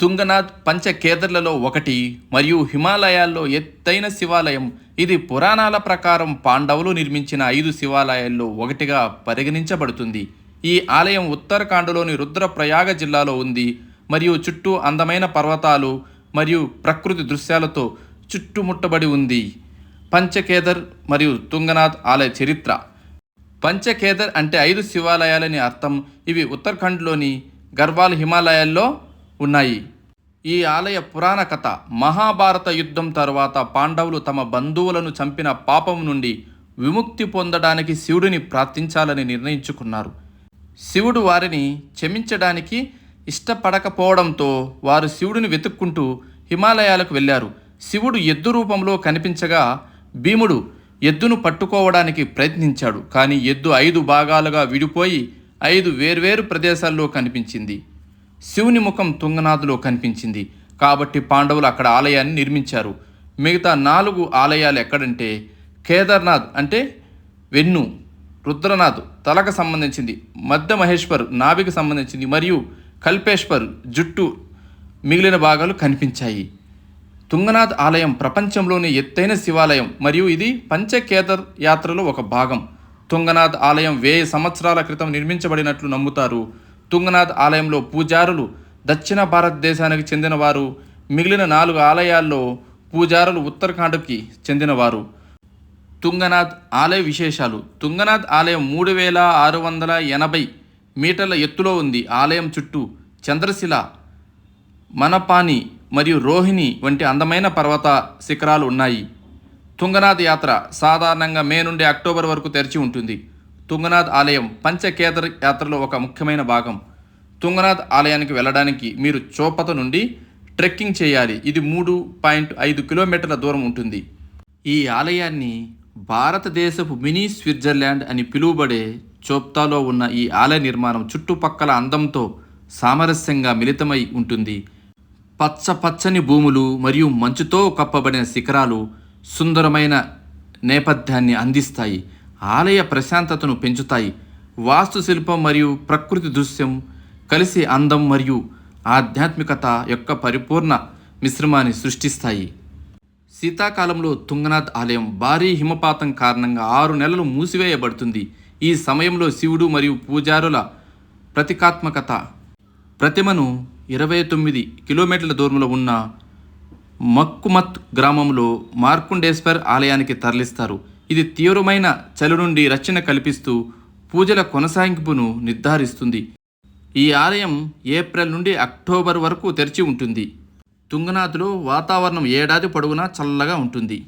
తుంగనాథ్ పంచకేదర్లలో ఒకటి మరియు హిమాలయాల్లో ఎత్తైన శివాలయం. ఇది పురాణాల ప్రకారం పాండవులు నిర్మించిన ఐదు శివాలయాల్లో ఒకటిగా పరిగణించబడుతుంది. ఈ ఆలయం ఉత్తరాఖండ్లోని రుద్రప్రయాగ జిల్లాలో ఉంది మరియు చుట్టూ అందమైన పర్వతాలు మరియు ప్రకృతి దృశ్యాలతో చుట్టుముట్టబడి ఉంది. పంచకేదర్ మరియు తుంగనాథ్ ఆలయ చరిత్ర. పంచకేదర్ అంటే ఐదు శివాలయాలని అర్థం. ఇవి ఉత్తరాఖండ్లోని గర్వాల్ హిమాలయాల్లో ఉన్నాయి. ఈ ఆలయ పురాణ కథ మహాభారత యుద్ధం తరువాత పాండవులు తమ బంధువులను చంపిన పాపం నుండి విముక్తి పొందడానికి శివుడిని ప్రార్థించాలని నిర్ణయించుకున్నారు. శివుడు వారిని క్షమించడానికి ఇష్టపడకపోవడంతో వారు శివుడిని వెతుక్కుంటూ హిమాలయాలకు వెళ్ళారు. శివుడు ఎద్దు రూపంలో కనిపించగా భీముడు ఎద్దును పట్టుకోవడానికి ప్రయత్నించాడు. కానీ ఎద్దు ఐదు భాగాలుగా విడిపోయి ఐదు వేర్వేరు ప్రదేశాల్లో కనిపించింది. శివుని ముఖం తుంగనాథులో కనిపించింది. కాబట్టి పాండవులు అక్కడ ఆలయాన్ని నిర్మించారు. మిగతా నాలుగు ఆలయాలు ఎక్కడంటే కేదార్నాథ్ అంటే వెన్ను రుద్రనాథ్ తలకు సంబంధించింది మధ్య మహేశ్వర్ నాభికి సంబంధించింది మరియు కల్పేశ్వర్ జుట్టు మిగిలిన భాగాలు కనిపించాయి. తుంగనాథ్ ఆలయం ప్రపంచంలోని ఎత్తైన శివాలయం మరియు ఇది పంచకేదర్ యాత్రలో ఒక భాగం. తుంగనాథ్ ఆలయం వెయ్యి సంవత్సరాల క్రితం నిర్మించబడినట్లు నమ్ముతారు. తుంగనాథ్ ఆలయంలో పూజారులు దక్షిణ భారతదేశానికి చెందినవారు మిగిలిన నాలుగు ఆలయాల్లో పూజారులు ఉత్తరాఖండ్కి చెందినవారు. తుంగనాథ్ ఆలయ విశేషాలు. తుంగనాథ్ ఆలయం మూడు వేల ఆరు వందల ఎనభై మీటర్ల ఎత్తులో ఉంది. ఆలయం చుట్టూ చంద్రశిల మనపాని మరియు రోహిణి వంటి అందమైన పర్వత శిఖరాలు ఉన్నాయి. తుంగనాథ్ యాత్ర సాధారణంగా మే నుండి అక్టోబర్ వరకు తెరిచి ఉంటుంది. తుంగనాథ్ ఆలయం పంచకేదర్ యాత్రలో ఒక ముఖ్యమైన భాగం. తుంగనాథ్ ఆలయానికి వెళ్ళడానికి మీరు చోపత నుండి ట్రెక్కింగ్ చేయాలి. ఇది మూడు పాయింట్ ఐదు కిలోమీటర్ల దూరం ఉంటుంది. ఈ ఆలయాన్ని భారతదేశపు మినీ స్విట్జర్లాండ్ అని పిలువబడే చోప్తాలో ఉన్న ఈ ఆలయ నిర్మాణం చుట్టుపక్కల అందంతో సామరస్యంగా మిళితమై ఉంటుంది. పచ్చ పచ్చని భూములు మరియు మంచుతో కప్పబడిన శిఖరాలు సుందరమైన నేపథ్యాన్ని అందిస్తాయి. ఆలయ ప్రశాంతతను పెంచుతాయి. వాస్తుశిల్పం మరియు ప్రకృతి దృశ్యం కలిసి అందం మరియు ఆధ్యాత్మికత యొక్క పరిపూర్ణ మిశ్రమాన్ని సృష్టిస్తాయి. శీతాకాలంలో తుంగనాథ్ ఆలయం భారీ హిమపాతం కారణంగా ఆరు నెలలు మూసివేయబడుతుంది. ఈ సమయంలో శివుడు మరియు పూజారుల ప్రతికాత్మకత. ప్రతిమను ఇరవై తొమ్మిది కిలోమీటర్ల దూరంలో ఉన్న మక్కుమత్ గ్రామంలో మార్కుండేశ్వర్ ఆలయానికి తరలిస్తారు. ఇది తీవ్రమైన చలి నుండి రక్షణ కల్పిస్తూ పూజల కొనసాగింపును నిర్ధారిస్తుంది. ఈ ఆలయం ఏప్రిల్ నుండి అక్టోబర్ వరకు తెరిచి ఉంటుంది. తుంగనాథ్లో వాతావరణం ఏడాది పొడవునా చల్లగా ఉంటుంది.